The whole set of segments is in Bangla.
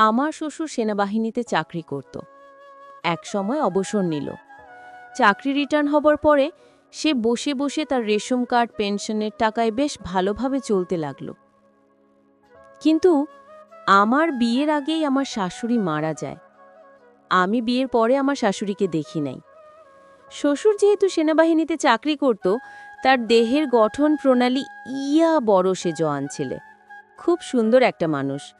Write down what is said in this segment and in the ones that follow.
আমার শ্বশুর সেনাবাহিনীতে চাকরি করত। এক সময় অবসর নিল। চাকরি রিটার্ন হবার পরে সে বসে বসে তার রেশন কার্ড, পেনশনের টাকায় বেশ ভালোভাবে চলতে লাগল। কিন্তু আমার বিয়ের আগেই আমার শাশুড়ি মারা যায়। আমি বিয়ের পরে আমার শাশুড়িকে দেখি নাই। শ্বশুর যেহেতু সেনাবাহিনীতে চাকরি করত, তার দেহের গঠন প্রণালী ইয়া বড় সে জোয়ান ছেলে। খুব সুন্দর একটা মানুষ।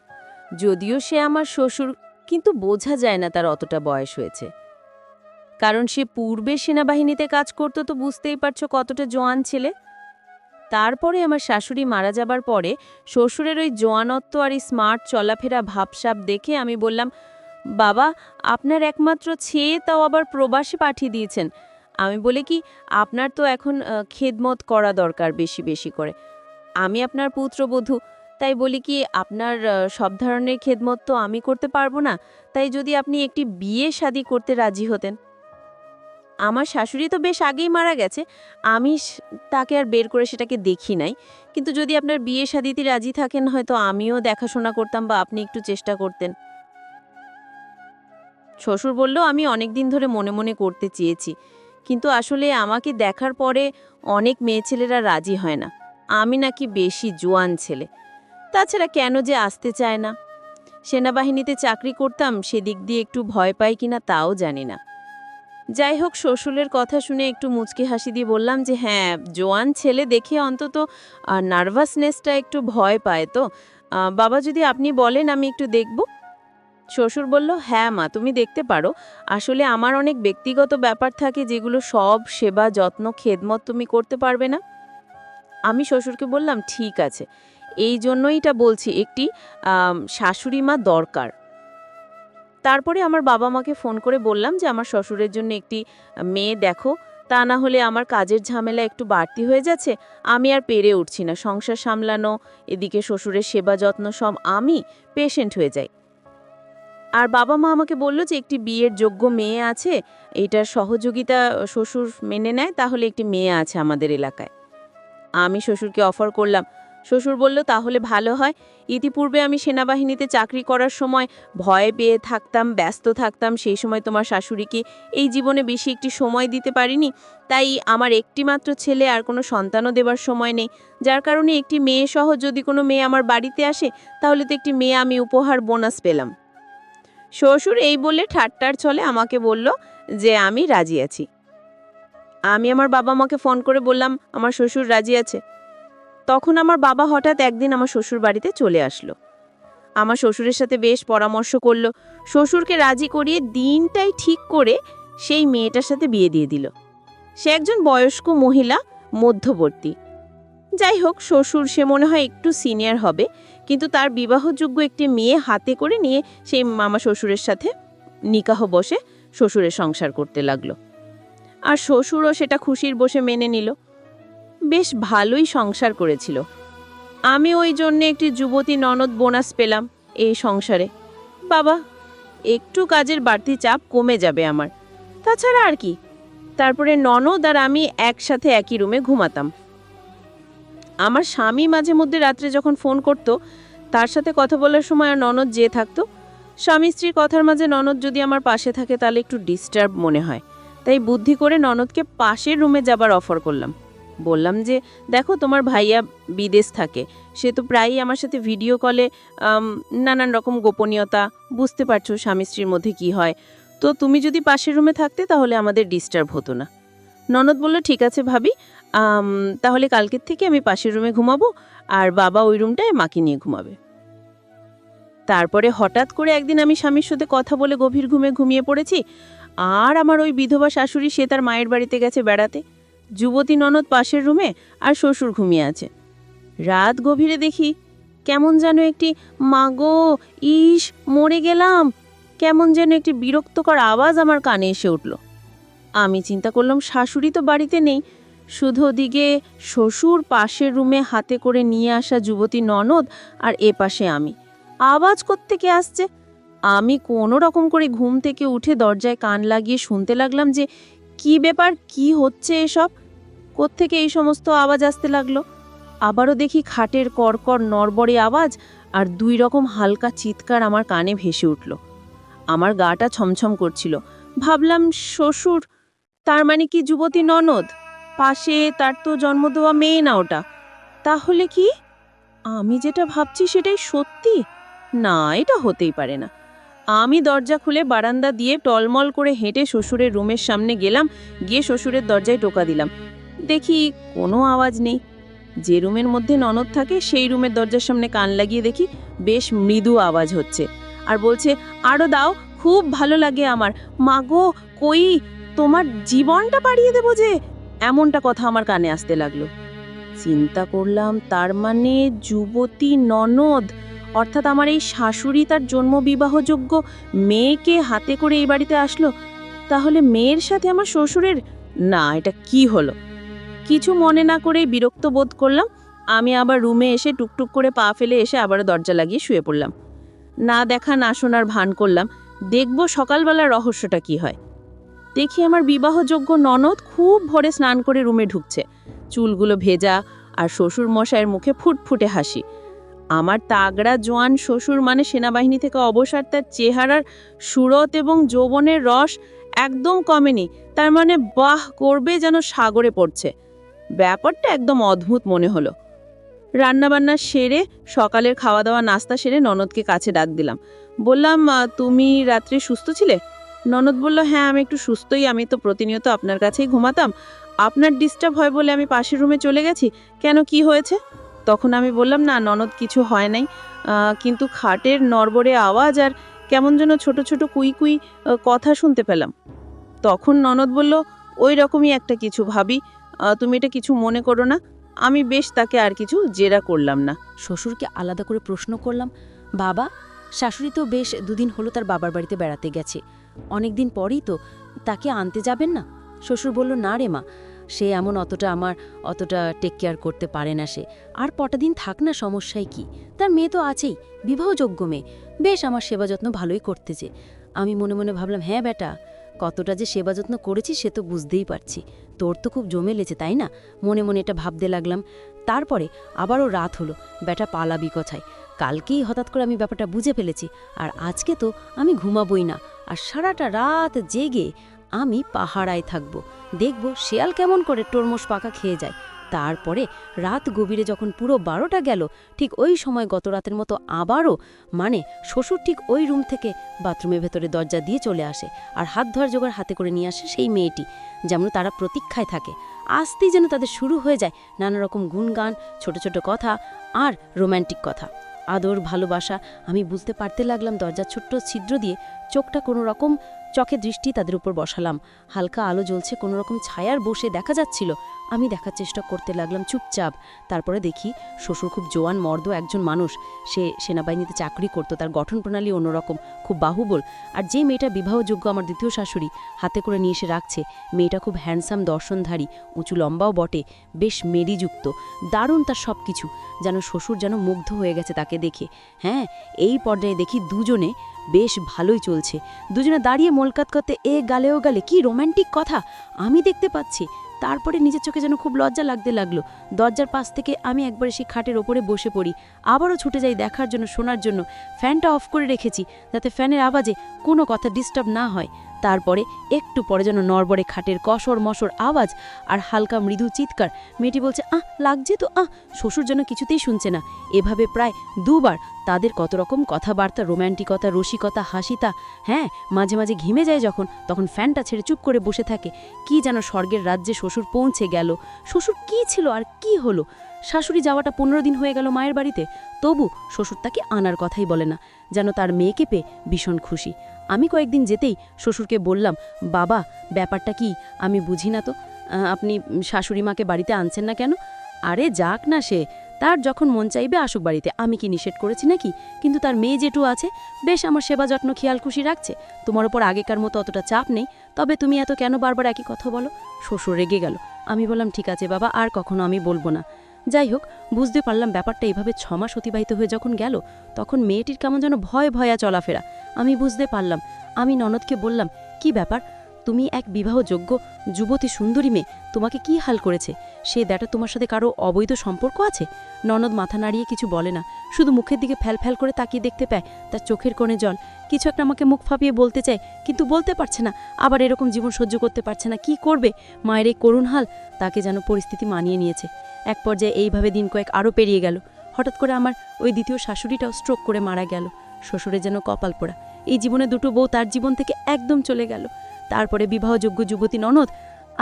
যদিও সে আমার শ্বশুর, কিন্তু বোঝা যায় না তার অতটা বয়স হয়েছে। কারণ সে পূর্বে সেনাবাহিনীতে কাজ করতো তো বুঝতেই পারছ কতটা জোয়ান ছেলে। তারপরে আমার শাশুড়ি মারা যাবার পরে শ্বশুরের ওই জোয়ানত্ব আর এই স্মার্ট চলাফেরা ভাবসাব দেখে আমি বললাম, বাবা, আপনার একমাত্র ছেয়ে তাও আবার প্রবাসে পাঠিয়ে দিয়েছেন। আমি বলি কি, আপনার তো এখন খেদমত করা দরকার বেশি বেশি করে। আমি আপনার পুত্রবধূ তাই বলি কি, আপনার সব ধরনের খেদমত তো আমি করতে পারব না। তাই যদি আপনি একটি বিয়ে শাদি করতে রাজি হতেন। আমার শাশুড়ি তো বেশ আগেই মারা গেছে। আমি তাকে আর বের করে সেটাকে দেখি নাই। কিন্তু যদি আপনার বিয়ে শাদিতে রাজি থাকেন, হয়তো আমিও দেখাশোনা করতাম বা আপনি একটু চেষ্টা করতেন। শ্বশুর বলল, আমি অনেক দিন ধরে মনে মনে করতে চেয়েছি। কিন্তু আসলে আমাকে দেখার পরে অনেক মেয়ে ছেলেরা রাজি হয় না। আমি নাকি বেশি জোয়ান ছেলে। তাছাড়া কেন যে আসতে চায় না? সেনাবাহিনীতে চাকরি করতাম, সেদিক দিয়ে একটু ভয় পাই কিনা তাও জানি না। যাই হোক, শ্বশুরের কথা শুনে একটু মুচকি হাসি দিয়ে বললাম যে হ্যাঁ জোয়ান ছেলে দেখে অন্তত নার্ভাসনেসটা একটু ভয় পায় তো। বাবা যদি আপনি বলেন, আমি একটু দেখব। শ্বশুর বলল হ্যাঁ মা, তুমি দেখতে পারো। আসলে আমার অনেক ব্যক্তিগত ব্যাপার থাকে যেগুলো সব সেবা, যত্ন, খেদমত তুমি করতে পারবে না? আমি শ্বশুরকে বললাম, ঠিক আছে। এই জন্যই এটা বলছি, একটি শাশুড়ি মা দরকার। তারপরে আমার বাবা মাকে ফোন করে বললাম যে, আমার শ্বশুরের জন্য একটি মেয়ে দেখো, তা না হলে আমার কাজের ঝামেলা একটু বাড়তি হয়ে যাচ্ছে, আমি আর পেরে উঠছি না, সংসার সামলানো, এদিকে শ্বশুরের সেবা যত্ন সব আমি পেশেন্ট হয়ে যাই। আর বাবা মা আমাকে বলল যে, একটি বিয়ের যোগ্য মেয়ে আছে, এটার সহযোগিতা শ্বশুর মেনে নেয়, তাহলে একটি মেয়ে আছে আমাদের এলাকায়। আমি শ্বশুরকে অফার করলাম শ্বশুর বলল, তাহলে ভালো হয়। ইতিপূর্বে আমি সেনাবাহিনীতে চাকরি করার সময় ভয় পেয়ে থাকতাম, ব্যস্ত থাকতাম। সেই সময় তোমার শাশুড়িকে এই জীবনে বেশি একটি সময় দিতে পারিনি। তাই আমার একটিমাত্র ছেলে আর কোনো সন্তানও দেবার সময় নেই। যার কারণে একটি মেয়ে সহ যদি কোনো মেয়ে আমার বাড়িতে আসে, তাহলে তো একটি মেয়ে আমি উপহার বোনাস পেলাম। শ্বশুর এই বলে ঠাট্টার ছলে আমাকে বলল যে, আমি রাজি আছি। আমি আমার বাবা মাকে ফোন করে বললাম, আমার শ্বশুর রাজি আছে। তখন আমার বাবা হঠাৎ একদিন আমার শ্বশুর বাড়িতে চলে আসলো। আমার শ্বশুরের সাথে বেশ পরামর্শ করল। শ্বশুরকে রাজি করিয়ে দিনটাই ঠিক করে সেই মেয়েটার সাথে বিয়ে দিয়ে দিল। সে একজন বয়স্ক মহিলা, মধ্যবর্তী। যাই হোক, শ্বশুর সে মনে হয় একটু সিনিয়র হবে, কিন্তু তার বিবাহযোগ্য একটি মেয়ে হাতে করে নিয়ে সেই মামা শ্বশুরের সাথে নিকাহ বসে শ্বশুরের সংসার করতে লাগল। আর শ্বশুরও সেটা খুশির বসে মেনে নিল। বেশ ভালোই সংসার করেছিল। আমি ওই জন্যে একটি যুবতী ননদ বোনাস পেলাম এই সংসারে। বাবা, একটু কাজের বাড়তি চাপ কমে যাবে আমার। তাছাড়া আর কি, তারপরে ননদ আর আমি একসাথে একই রুমে ঘুমাতাম। আমার স্বামী মাঝে মধ্যে রাত্রে যখন ফোন করতো, তার সাথে কথা বলার সময় আর ননদ যে থাকতো। স্বামী স্ত্রীর কথার মাঝে ননদ যদি আমার পাশে থাকে, তাহলে একটু ডিস্টার্ব মনে হয়। তাই বুদ্ধি করে ননদকে পাশের রুমে যাবার অফার করলাম। বললাম যে, দেখো, তোমার ভাইয়া বিদেশ থাকে। সে তো প্রায়ই আমার সাথে ভিডিও কলে নানান রকম গোপনীয়তা, বুঝতে পারছ স্বামী স্ত্রীর মধ্যে কি হয়। তো তুমি যদি পাশের রুমে থাকতে, তাহলে আমাদের ডিস্টার্ব হতো না। ননদ বলল, ঠিক আছে ভাবি তাহলে কালকের থেকে আমি পাশের রুমে ঘুমাবো, আর বাবা ওই রুমটায় মাকে নিয়ে ঘুমাবে। তারপরে হঠাৎ করে একদিন আমি স্বামীর সাথে কথা বলে গভীর ঘুমে ঘুমিয়ে পড়েছি। আর আমার ওই বিধবা শাশুড়ি, সে তার মায়ের বাড়িতে গেছে বেড়াতে। যুবতী ননদ পাশের রুমে আর শ্বশুর ঘুমিয়ে আছে। রাত গভীরে দেখি, কেমন যেন একটি মাগো ইস, মরে গেলাম। কেমন যেন একটি বিরক্তকর আওয়াজ আমার কানে এসে উঠল। আমি চিন্তা করলাম, শাশুড়ি তো বাড়িতে নেই। শুধু ওদিকে শ্বশুর পাশের রুমে হাতে করে নিয়ে আসা যুবতী ননদ আর এ পাশে আমি। আওয়াজ কোত্থেকে আসছে? আমি কোনো রকম করে ঘুম থেকে উঠে দরজায় কান লাগিয়ে শুনতে লাগলাম যে কি ব্যাপার? কি হচ্ছে এসব? কোত্থেকে এই সমস্ত আওয়াজ আসতে লাগল? আবারও দেখি খাটের কড়কড় নড়বড়ে আওয়াজ আর দুই রকম হালকা চিৎকার আমার কানে ভেসে উঠল। আমার গাটা ছমছম করছিল। ভাবলাম, শ্বশুর, তার মানে কি যুবতী ননদ? পাশে তার তো জন্ম দেওয়া মেয়ে না ওটা। তাহলে কি? আমি যেটা ভাবছি সেটাই সত্যি? না, এটা হতেই পারে না। আমি দরজা খুলে বারান্দা দিয়ে টলমল করে হেঁটে শ্বশুরের রুমের সামনে গেলাম, গিয়ে শ্বশুরের দরজায় টোকা দিলাম। দেখি কোনো আওয়াজ নেই। যে রুমের মধ্যে ননদ থাকে, সেই রুমের দরজার সামনে কান লাগিয়ে দেখি বেশ মৃদু আওয়াজ হচ্ছে। আর বলছে আরও দাও, খুব ভালো লাগে আমার। মাগো কই? তোমার জীবনটা বাড়িয়ে দেবো যে? এমনটা কথা আমার কানে আসতে লাগল। চিন্তা করলাম, তার মানে যুবতী ননদ অর্থাৎ আমার এই শাশুড়ি তার জন্মবিবাহযোগ্য মেয়েকে হাতে করে এই বাড়িতে আসলো, তাহলে মেয়ের সাথে আমার শ্বশুরের, না, এটা কি হলো? কিছু মনে না করেই বিরক্ত বোধ করলাম, আমি আবার রুমে এসে টুকটুক করে পা ফেলে এসে আবার দরজা লাগিয়ে শুয়ে পড়লাম। না দেখা, না শোনার ভান করলাম, দেখব সকালবেলার রহস্যটা কি হয়। দেখি আমার বিবাহযোগ্য ননদ খুব ভোরে স্নান করে রুমে ঢুকছে, চুলগুলো ভেজা আর শ্বশুর মশাইয়ের মুখে ফুটফুটে হাসি। আমার তাগড়া জোয়ান শ্বশুর মানে সেনাবাহিনী থেকে অবসর, তার চেহারার সুরত এবং যৌবনের রস একদম কমেনি। তার মানে বাহ, করবে যেন সাগরে পড়ছে। ব্যাপারটা একদম অদ্ভুত মনে হলো। রান্নাবান্না সেরে, সকালের খাওয়া দাওয়া নাস্তা সেরে ননদকে কাছে ডাক দিলাম। বললাম তুমি রাত্রে সুস্থ ছিলে? ননদ বলল হ্যাঁ আমি একটু সুস্থই, আমি তো প্রতিনিয়ত আপনার কাছেই ঘুমাতাম। আপনার ডিস্টার্ব হয় বলে আমি পাশের রুমে চলে গেছি। কেন, কি হয়েছে? তখন আমি বললাম, না, ননদ, কিছু হয় নাই। কিন্তু খাটের নড়বড়ে আওয়াজ আর কেমন যেন ছোট ছোট কুই কুই কথা শুনতে পেলাম। তখন ননদ বলল, ওই রকমই একটা কিছু ভাবি। তুমি এটা কিছু মনে করো না। আমি বেশ তাকে আর কিছু জেরা করলাম না। শ্বশুরকে আলাদা করে প্রশ্ন করলাম, বাবা, শাশুড়ি তো বেশ দুদিন হলো তার বাবার বাড়িতে বেড়াতে গেছে। অনেক দিন পরেই তো তাকে আনতে যাবেন না? শ্বশুর বলল, না রে মা সে এমন অতটা আমার অতটা টেক কেয়ার করতে পারে না সে। আর কটা দিন থাক না সমস্যায় কি? তার মেয়ে তো আছেই, বিবাহযোগ্য মেয়ে। বেশ, আমার সেবা যত্ন ভালোই করতেছে। আমি মনে মনে ভাবলাম হ্যাঁ বেটা, কতটা যে সেবা যত্ন করেছি সে তো বুঝতেই পারছি। তোর তো খুব জমে লেছে তাই না? মনে মনে এটা ভাবতে লাগলাম। তারপরে আবারও রাত হলো। বেটা পালা বিকছায় কালকেই হঠাৎ করে আমি ব্যাপারটা বুঝে ফেলেছি। আর আজকে তো আমি ঘুমাবই না। আর সারাটা রাত জেগে আমি পাহারায় থাকব। দেখব শেয়াল কেমন করে টরমোস পাকা খেয়ে যায়। তারপরে রাত গভীরে যখন পুরো বারোটা গেল, ঠিক ওই সময় গত রাতের মতো আবারও মানে শ্বশুর ঠিক ওই রুম থেকে বাথরুমের ভেতরে দরজা দিয়ে চলে আসে আর হাত ধোয়ার জোগাড় হাতে করে নিয়ে আসে সেই মেয়েটি, যেমন তারা প্রতীক্ষায় থাকে। আসতেই যেন তাদের শুরু হয়ে যায় নানা রকম গুণগান, ছোট ছোট কথা আর রোম্যান্টিক কথা। আদর, ভালোবাসা, আমি বুঝতে পারতে লাগলাম দরজার ছোট্ট ছিদ্র দিয়ে চোখটা কোনো রকম চোখে দৃষ্টি তাদের উপর বসালাম। হালকা আলো জ্বলছে কোনোরকম ছায়ার বসে দেখা যাচ্ছিল। আমি দেখার চেষ্টা করতে লাগলাম চুপচাপ। তারপরে দেখি শ্বশুর খুব জোয়ান, মর্দ একজন মানুষ। সে সেনাবাহিনীতে চাকরি করতো, তার গঠন প্রণালী অন্যরকম, খুব বাহুবল। আর যে মেয়েটা বিবাহযোগ্য আমার দ্বিতীয় শাশুড়ি, হাতে করে নিয়ে এসে রাখছে, মেয়েটা খুব হ্যান্ডসাম দর্শনধারী, উঁচু লম্বাও বটে, বেশ মেরিযুক্ত, দারুণ তার সব কিছু যেন শ্বশুর যেন মুগ্ধ হয়ে গেছে তাকে দেখে। হ্যাঁ এই পর্যায়ে দেখি দুজনে বেশ ভালোই চলছে। দুজনে দাঁড়িয়ে মোলকাত করতে এ গালেও গালে, কি রোম্যান্টিক কথা? আমি দেখতে পাচ্ছি। তারপরে নিজের চোখে যেন খুব লজ্জা লাগতে লাগল। দরজার পাশ থেকে আমি একবার সেই খাটের ওপরে বসে পড়ি। আবারও ছুটে যাই দেখার জন্য, শোনার জন্য। ফ্যানটা অফ করে রেখেছি, যাতে ফ্যানের আওয়াজে কোনো কথা ডিস্টার্ব না হয়। তারপরে একটু পরে যেন নড়বড়ে খাটের কসর মসর আওয়াজ আর হালকা মৃদু চিৎকার। মেয়েটি বলছে, আহ, লাগছে তো, আহ, শ্বশুর যেন কিছুতেই শুনছে না। এভাবে প্রায় দুবার তাদের কত রকম কথাবার্তা, রোম্যান্টিকতা, রসিকতা, হাসিতা হ্যাঁ মাঝে মাঝে ঘিমে যায় যখন, তখন ফ্যানটা ছেড়ে চুপ করে বসে থাকে। কি যেন স্বর্গের রাজ্যে শ্বশুর পৌঁছে গেল। শ্বশুর কি ছিল আর কি হলো? শাশুড়ি যাওয়াটা পনেরো দিন হয়ে গেল মায়ের বাড়িতে। তবু শ্বশুর তাকে আনার কথাই বলে না, যেন তার মেয়েকে পেয়ে ভীষণ খুশি। আমি কয়েকদিন যেতেই শ্বশুরকে বললাম, বাবা, ব্যাপারটা কি? আমি বুঝি না তো। আপনি শাশুড়ি মাকে বাড়িতে আনছেন না কেন? আরে, যাক না সে। তার যখন মন চাইবে আসুক বাড়িতে। আমি কি নিষেধ করেছি নাকি? কিন্তু তার মেয়ে যেটু আছে, বেশ আমার সেবা যত্ন খেয়াল খুশি রাখছে। তোমার ওপর আগেকার মতো অতটা চাপ নেই। তবে তুমি এত কেন বারবার একই কথা বলো? শ্বশুর রেগে গেল। আমি বললাম, ঠিক আছে বাবা, আর কখনো আমি বলব না। যাই হোক বুঝতে পারলাম ব্যাপারটা এইভাবে ছমাস অতিবাহিত হয়ে যখন গেল, তখন মেয়েটির কেমন যেন ভয় ভয়া চলাফেরা। আমি বুঝতে পারলাম। আমি ননদকে বললাম, কি ব্যাপার? তুমি এক বিবাহযোগ্য, যুবতী সুন্দরী মেয়ে, তোমাকে কি হাল করেছে? সে দ্যাটা তোমার সাথে কারও অবৈধ সম্পর্ক আছে? ননদ মাথা নাড়িয়ে কিছু বলে না। শুধু মুখের দিকে ফ্যাল ফ্যাল করে তাকিয়ে দেখতে পায়, তার চোখের কোণে জল। কিছু একটা আমাকে মুখ ফাঁপিয়ে বলতে চায়, কিন্তু বলতে পারছে না। আবার এরকম জীবন সহ্য করতে পারছে না। কি করবে? মায়ের এই করুণ হাল, তাকে যেন পরিস্থিতি মানিয়ে নিয়েছে। এক পর্যায়ে এইভাবে দিন কয়েক আরও পেরিয়ে গেল। হঠাৎ করে আমার ওই দ্বিতীয় শাশুড়িটাও স্ট্রোক করে মারা গেল। শ্বশুরের যেন কপাল পোড়া। এই জীবনে দুটো বউ তার জীবন থেকে একদম চলে গেল। তারপরে বিবাহযোগ্য যুবতী ননদ,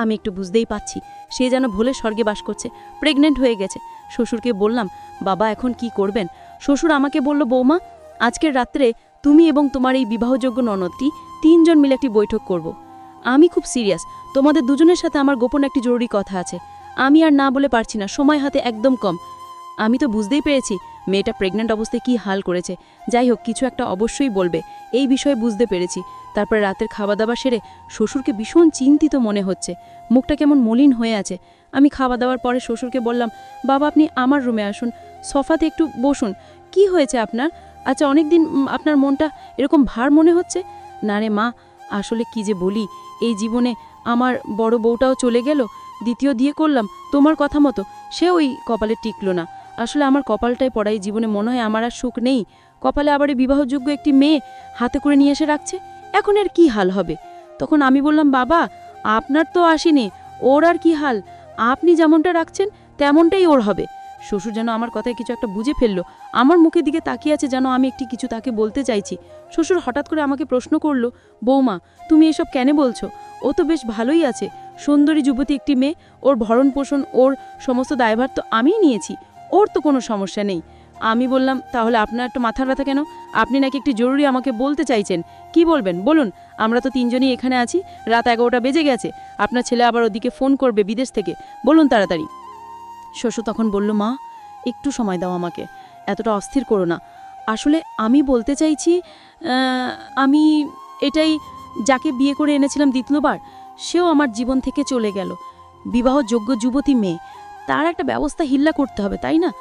আমি একটু বুঝতেই পাচ্ছি সে যেন ভোলে স্বর্গে বাস করছে প্রেগনেন্ট হয়ে গেছে। শ্বশুরকে বললাম, বাবা, এখন কি করবেন? শ্বশুর আমাকে বলল, বৌমা, আজকের রাত্রে তুমি এবং তোমার এই বিবাহযোগ্য ননদটি তিনজন মিলে একটি বৈঠক করব। আমি খুব সিরিয়াস তোমাদের দুজনের সাথে আমার গোপন একটি জরুরি কথা আছে। আমি আর না বলে পারছি না, সময় হাতে একদম কম। আমি তো বুঝতেই পেরেছি মেয়েটা প্রেগনেন্ট অবস্থায় কি হাল করেছে। যাই হোক, কিছু একটা অবশ্যই বলবে, এই বিষয়ে বুঝতে পেরেছি। তারপরে রাতের খাওয়া দাওয়া সেরে শ্বশুরকে ভীষণ চিন্তিত মনে হচ্ছে। মুখটা কেমন মলিন হয়ে আছে। আমি খাওয়া দাওয়ার পরে শ্বশুরকে বললাম, বাবা, আপনি আমার রুমে আসুন, সফাতে একটু বসুন। কি হয়েছে আপনার? আচ্ছা অনেক দিন আপনার মনটা এরকম ভার মনে হচ্ছে? না রে মা, আসলে কি যে বলি, এই জীবনে আমার বড় বউটাও চলে গেল দ্বিতীয় দিয়ে করলাম, তোমার কথা মতো। সে ওই কপালে টিকলো না। আসলে আমার কপালটাই পড়াই জীবনে মনে হয় আমার আর সুখ নেই। কপালে আবার বিবাহযোগ্য একটি মেয়ে হাতে করে নিয়ে এসে রাখছে? এখন এর কি হাল হবে? তখন আমি বললাম, বাবা, আপনার তো আসেনি, ওর আর কি হাল? আপনি যেমনটা রাখছেন, তেমনটাই ওর হবে। শ্বশুর যেন আমার কথায় কিছু একটা বুঝে ফেলল। আমার মুখের দিকে তাকিয়ে আছে যেন আমি একটি কিছু তাকে বলতে চাইছি। শ্বশুর হঠাৎ করে আমাকে প্রশ্ন করল, বৌমা, তুমি এসব কেন বলছো? ও তো বেশ ভালোই আছে। সুন্দরী যুবতী একটি মেয়ে, ওর ভরণ পোষণ, ওর সমস্ত দায়ভার তো আমিই নিয়েছি, ওর তো কোনো সমস্যা নেই। আমি বললাম, তাহলে আপনার একটু মাথার ব্যথা কেন? আপনি নাকি একটি জরুরি আমাকে বলতে চাইছেন। কি বলবেন? বলুন, আমরা তো তিনজনই এখানে আছি, রাত এগারোটা বেজে গেছে। আপনার ছেলে আবার ওদিকে ফোন করবে বিদেশ থেকে। বলুন তাড়াতাড়ি। শ্বশুর তখন বলল, মা, একটু সময় দাও আমাকে। এতটা অস্থির করো না। আসলে আমি বলতে চাইছি আমি এটাই যাকে বিয়ে করে এনেছিলাম দ্বিতীয়বার সেও আমার জীবন থেকে চলে গেল। বিবাহযোগ্য যুবতী মেয়ে। তার একটা ব্যবস্থা হিল্লা করতে হবে, তাই না?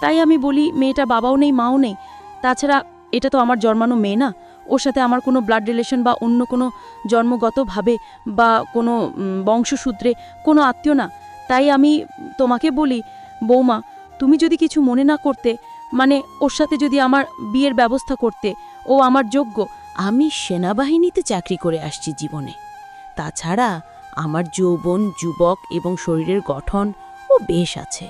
তাই আমি বলি, মেয়েটা বাবাও নেই, মাও নেই। তাছাড়া এটা তো আমার জন্মানো মেয়ে না। ওর সাথে আমার কোনো ব্লাড রিলেশন বা অন্য কোনো জন্মগতভাবে বা কোনো বংশসূত্রে কোনো আত্মীয় না। তাই আমি তোমাকে বলি, বৌমা, তুমি যদি কিছু মনে না করতে মানে ওর সাথে যদি আমার বিয়ের ব্যবস্থা করতে, ও আমার যোগ্য, আমি সেনাবাহিনীতে চাকরি করে আসছি জীবনে। তাছাড়া আমার যৌবন, যুবক এবং শরীরের গঠন ও বেশ আছে।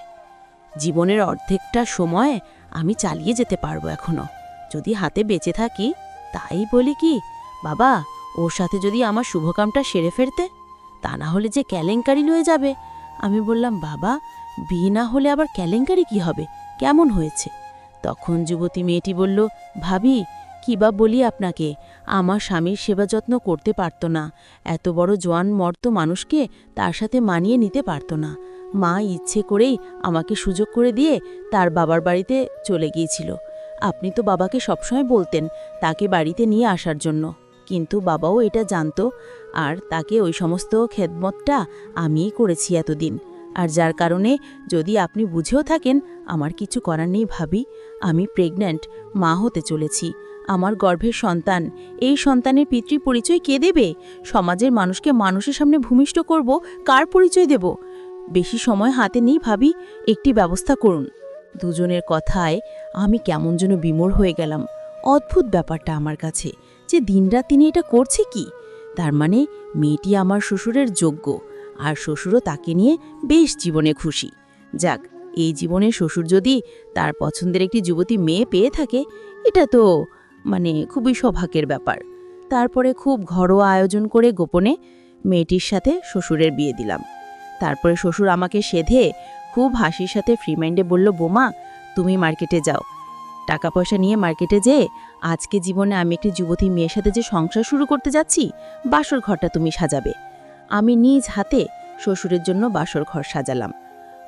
জীবনের অর্ধেকটা সময় আমি চালিয়ে যেতে পারব এখনও। যদি হাতে বেঁচে থাকি, তাই বলি কি, বাবা, ওর সাথে যদি আমার শুভকামটা সেরে ফেরতে, তা না হলে যে কেলেঙ্কারি লয়ে যাবে। আমি বললাম, বাবা বিয়ে না হলে আবার কেলেঙ্কারি কি হবে? কেমন হয়েছে? তখন যুবতী মেয়েটি বলল, ভাবি কি বা বলি আপনাকে, আমার স্বামীর সেবা যত্ন করতে পারত না। এত বড় জোয়ান মর্ত মানুষকে তার সাথে মানিয়ে নিতে পারত না। মা ইচ্ছে করেই আমাকে সুযোগ করে দিয়ে তার বাবার বাড়িতে চলে গিয়েছিল। আপনি তো বাবাকে সবসময় বলতেন তাকে বাড়িতে নিয়ে আসার জন্য। কিন্তু বাবাও এটা জানতো, আর তাকে ওই সমস্ত খেদমতটা আমিই করেছি এতদিন। আর যার কারণে যদি আপনি বুঝেও থাকেন, আমার কিছু করার নেই ভাবি, আমি প্রেগন্যান্ট মা হতে চলেছি। আমার গর্ভের সন্তান। এই সন্তানের পিতৃ পরিচয় কে দেবে? সমাজের মানুষকে মানুষের সামনে ভূমিষ্ঠ করব, কার পরিচয় দেব? বেশি সময় হাতে নেই ভাবি, একটি ব্যবস্থা করুন। দুজনের কথায় আমি কেমন যেন বিমূঢ় হয়ে গেলাম। অদ্ভুত ব্যাপারটা আমার কাছে, যে দিনরাত তিনি এটা করছে কি? তার মানে মেয়েটি আমার শ্বশুরের যোগ্য, আর শ্বশুরও তাকে নিয়ে বেশ জীবনে খুশি। যাক, এই জীবনে শ্বশুর যদি তার পছন্দের একটি যুবতী মেয়ে পেয়ে থাকে, এটা তো মানে খুবই সৌভাগ্যের ব্যাপার। তারপরে খুব ঘরোয়া আয়োজন করে গোপনে মেয়েটির সাথে শ্বশুরের বিয়ে দিলাম। তারপরে শ্বশুর আমাকে সেধে খুব হাসির সাথে ফ্রি মাইন্ডে বলল, বোমা, তুমি মার্কেটে যাও। টাকা পয়সা নিয়ে মার্কেটে যেয়ে আজকে জীবনে আমি একটি যুবতী মেয়ের সাথে যে সংসার শুরু করতে যাচ্ছি, বাসর ঘরটা তুমি সাজাবে। আমি নিজ হাতে শ্বশুরের জন্য বাসর ঘর সাজালাম।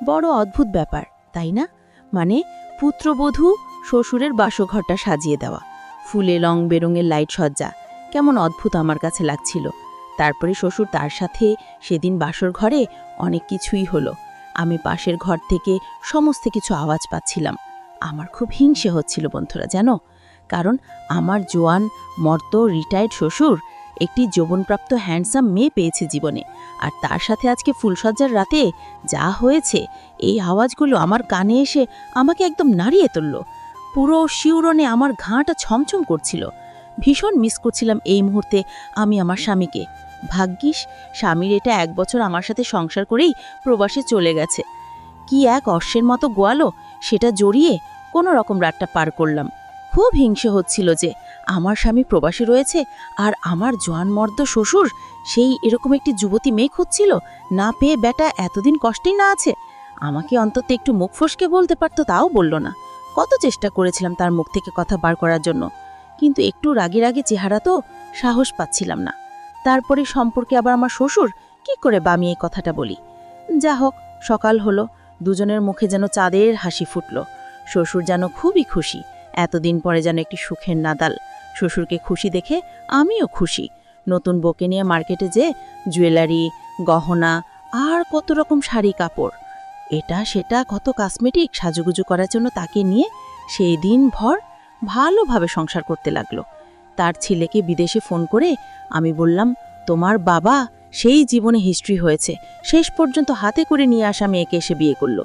বড় অদ্ভুত ব্যাপার, তাই না? মানে পুত্রবধূ শ্বশুরের বাসঘরটা সাজিয়ে দেওয়া। ফুলে রং বেরঙের লাইট সজ্জা। কেমন অদ্ভুত আমার কাছে লাগছিল। তারপরে শ্বশুর তার সাথে সেদিন বাসর ঘরে অনেক কিছুই হলো। আমি পাশের ঘর থেকে সমস্ত কিছু আওয়াজ পাচ্ছিলাম। আমার খুব হিংসে হচ্ছিল বন্ধুরা, জানো? কারণ আমার জোয়ান, মর্ত রিটায়ার্ড শ্বশুর একটি যৌবনপ্রাপ্ত হ্যান্ডসাম মেয়ে পেয়েছে জীবনে। আর তার সাথে আজকে ফুলসজ্জার রাতে যা হয়েছে, এই আওয়াজগুলো আমার কানে এসে আমাকে একদম নাড়িয়ে তুলল। পুরো শিউরনে আমার ঘাটা ছমছম করছিল। ভীষণ মিস করছিলাম এই মুহূর্তে আমি আমার স্বামীকে। ভাগ্যিস, স্বামীর এটা এক বছর আমার সাথে সংসার করেই প্রবাসে চলে গেছে। কি এক অশ্বের মতো গোয়ালো, সেটা জড়িয়ে কোনো রকম রাতটা পার করলাম। খুব হিংসে হচ্ছিল যে, আমার স্বামী প্রবাসী রয়েছে আর আমার জোয়ান মর্দ শ্বশুর সেই এরকম একটি যুবতী মেয়ে খুঁজছিল, না পেয়ে বেটা এতদিন কষ্টেই না আছে। আমাকে অন্তত একটু মুখ ফসকে বলতে পারতো, তাও বলল না। কত চেষ্টা করেছিলাম তার মুখ থেকে কথা বার করার জন্য। কিন্তু একটু রাগে রাগে চেহারা তো সাহস পাচ্ছিলাম না। তারপরে সম্পর্কে আবার আমার শ্বশুর কি করে বামি এই কথাটা বলি? যা হোক, সকাল হলো, দুজনের মুখে যেন চাঁদের হাসি ফুটল। শ্বশুর যেন খুবই খুশি, এতদিন পরে যেন একটি সুখের নাদাল। শ্বশুরকে খুশি দেখে আমিও খুশি। নতুন বকে নিয়ে মার্কেটে যে জুয়েলারি, গহনা, আর কত রকম শাড়ি কাপড়। এটা সেটা কত কসমেটিক সাজুগুজু করার জন্য তাকে নিয়ে সেই দিন ভর ভালোভাবে সংসার করতে লাগল। তার ছেলেকে বিদেশে ফোন করে আমি বললাম, তোমার বাবা সেই জীবনে হিস্ট্রি হয়েছে। শেষ পর্যন্ত হাতে করে নিয়ে আসা মেয়েকে এসে বিয়ে করল।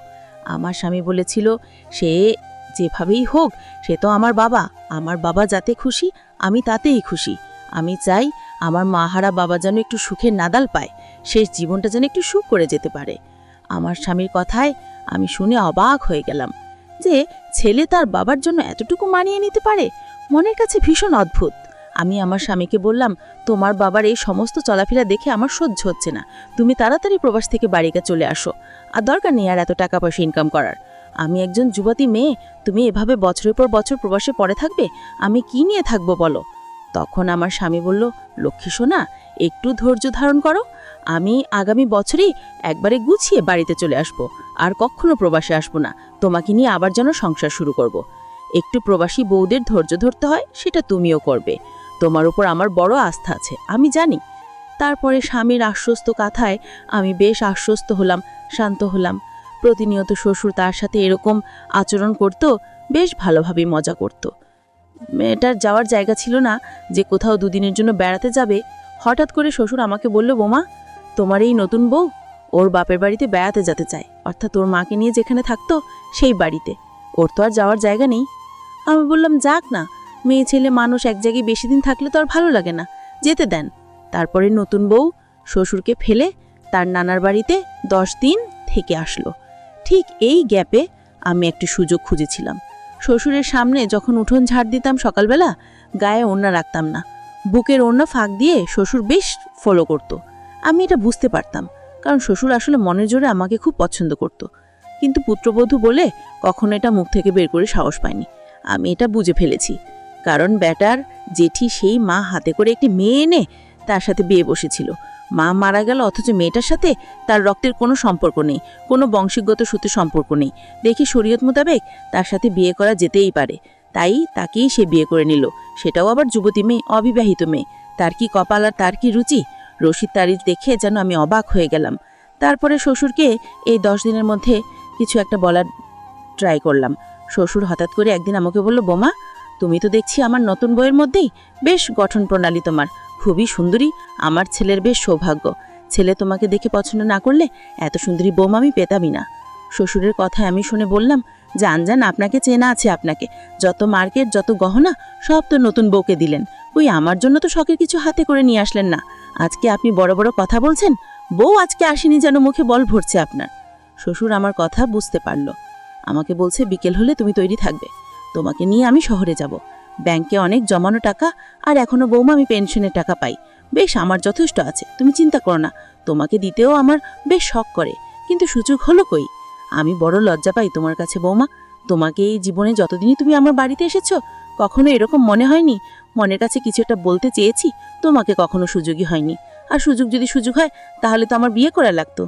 আমার স্বামী বলেছিল, সে যেভাবেই হোক, সে তো আমার বাবা। আমার বাবা যাতে খুশি, আমি তাতেই খুশি। আমি চাই আমার মাহারা বাবা যেন একটু সুখের নাদাল পায়। শেষ জীবনটা যেন একটু সুখ করে যেতে পারে। আমার স্বামীর কথায় আমি শুনে অবাক হয়ে গেলাম যে ছেলে তার বাবার জন্য এতটুকু মানিয়ে নিতে পারে। মনের কাছে ভীষণ অদ্ভুত। আমি আমার স্বামীকে বললাম, তোমার বাবার এই সমস্ত চলাফেরা দেখে আমার সহ্য হচ্ছে না। তুমি তাড়াতাড়ি প্রবাস থেকে বাড়িতে চলে আসো। আর দরকার নেই আর এত টাকা পয়সা ইনকাম করার। আমি একজন যুবতী মেয়ে, তুমি এভাবে বছরের পর বছর প্রবাসে পড়ে থাকবে? আমি কি নিয়ে থাকব বলো? তখন আমার স্বামী বলল, লক্ষ্মী সোনা, একটু ধৈর্য ধারণ করো। আমি আগামী বছরেই একবারে গুছিয়ে বাড়িতে চলে আসব, আর কখনো প্রবাসে আসব না। তোমাকে নিয়ে আবার যেন সংসার শুরু করব। একটু প্রবাসী বউদের ধৈর্য ধরতে হয়, সেটা তুমিও করবে। তোমার উপর আমার বড় আস্থা আছে, আমি জানি। তারপরে স্বামীর আশ্বস্ত কথায় আমি বেশ আশ্বস্ত হলাম, শান্ত হলাম। প্রতিনিয়ত শ্বশুর তার সাথে এরকম আচরণ করত, বেশ ভালোভাবে মজা করত। মেয়েটার যাওয়ার জায়গা ছিল না, যে কোথাও দুদিনের জন্য বেড়াতে যাবে। হঠাৎ করে শ্বশুর আমাকে বলল, বোমা তোমার এই নতুন বউ ওর বাপের বাড়িতে বেড়াতে যেতে চায়। অর্থাৎ ওর মাকে নিয়ে যেখানে থাকতো, সেই বাড়িতে। ওর তো আর যাওয়ার জায়গা নেই। আমি বললাম, যাক না, মেয়ে ছেলে মানুষ এক জায়গায় বেশি দিন থাকলে তো আর ভালো লাগে না। যেতে দেন। তারপরে নতুন বউ শ্বশুরকে ফেলে তার নানার বাড়িতে দশ দিন থেকে আসলো। ঠিক এই গ্যাপে আমি একটি সুযোগ খুঁজেছিলাম। শ্বশুরের সামনে যখন উঠোন ঝাড় দিতাম সকালবেলা, গায়ে ওড়না রাখতাম না। বুকের ওড়না ফাঁক দিয়ে শ্বশুর বেশ ফলো করত। আমি এটা বুঝতে পারতাম, কারণ শ্বশুর আসলে মনের জোরে আমাকে খুব পছন্দ করত। কিন্তু পুত্রবধূ বলে কখনো এটা মুখ থেকে বের করে সাহস পায়নি আমি এটা বুঝে ফেলেছি। কারণ ব্যাটার জেঠি সেই মা হাতে করে একটি মেয়ে এনে তার সাথে বিয়ে বসেছিল। মা মারা গেল, অথচ মেয়েটার সাথে তার রক্তের কোনো সম্পর্ক নেই, কোনো বংশীগত সূত্রে সম্পর্ক নেই। দেখি শরীয়ত মোতাবেক তার সাথে বিয়ে করা যেতেই পারে। তাই তাকেই সে বিয়ে করে নিল। সেটাও আবার যুবতী মেয়ে, অবিবাহিত মেয়ে। তার কি কপাল আর তার কি রুচি? রশিদ তারিফ দেখে যেন আমি অবাক হয়ে গেলাম। তারপরে শ্বশুরকে এই দশ দিনের মধ্যে কিছু একটা বলার ট্রাই করলাম। শ্বশুর হঠাৎ করে একদিন আমাকে বলল, বোমা, তুমি তো দেখছি আমার নতুন বইয়ের মধ্যেই বেশ গঠন প্রণালী তোমার। খুবই সুন্দরী, আমার ছেলের বেশ সৌভাগ্য। ছেলে তোমাকে দেখে পছন্দ না করলে এত সুন্দরী বোম আমি পেতামই না। শ্বশুরের কথায় আমি শুনে বললাম জান জান, আপনাকে চেনা আছে আপনাকে। যত মার্কেট, যত গহনা, সব তো নতুন বউকে দিলেন। ওই আমার জন্য তো শখের কিছু হাতে করে নিয়ে আসলেন না। আজকে আপনি বড় বড় কথা বলছেন, বউ আজকে আসেনি যেন মুখে বল ভরছে আপনার। শ্বশুর আমার কথা বুঝতে পারল। আমাকে বলছে, বিকেল হলে তুমি তৈরি থাকবে। তোমাকে নিয়ে আমি শহরে যাব। ব্যাংকে অনেক জমানো টাকা আর এখনও বৌমা আমি পেনশনের টাকা পাই। বেশ, আমার যথেষ্ট আছে। তুমি চিন্তা করো না। তোমাকে দিতেও আমার বেশ শখ করে। কিন্তু সুযোগ হলো কই? আমি বড় লজ্জা পাই তোমার কাছে, বৌমা। তোমাকে এই জীবনে যতদিনই তুমি আমার বাড়িতে এসেছ, কখনো এরকম মনে হয়নি? মনের কাছে কিছু একটা বলতে চেয়েছি? তোমাকে কখনো সুযোগই হয়নি। আর সুযোগ যদি সুযোগ হয়, তাহলে তো আমার বিয়ে করা লাগতো।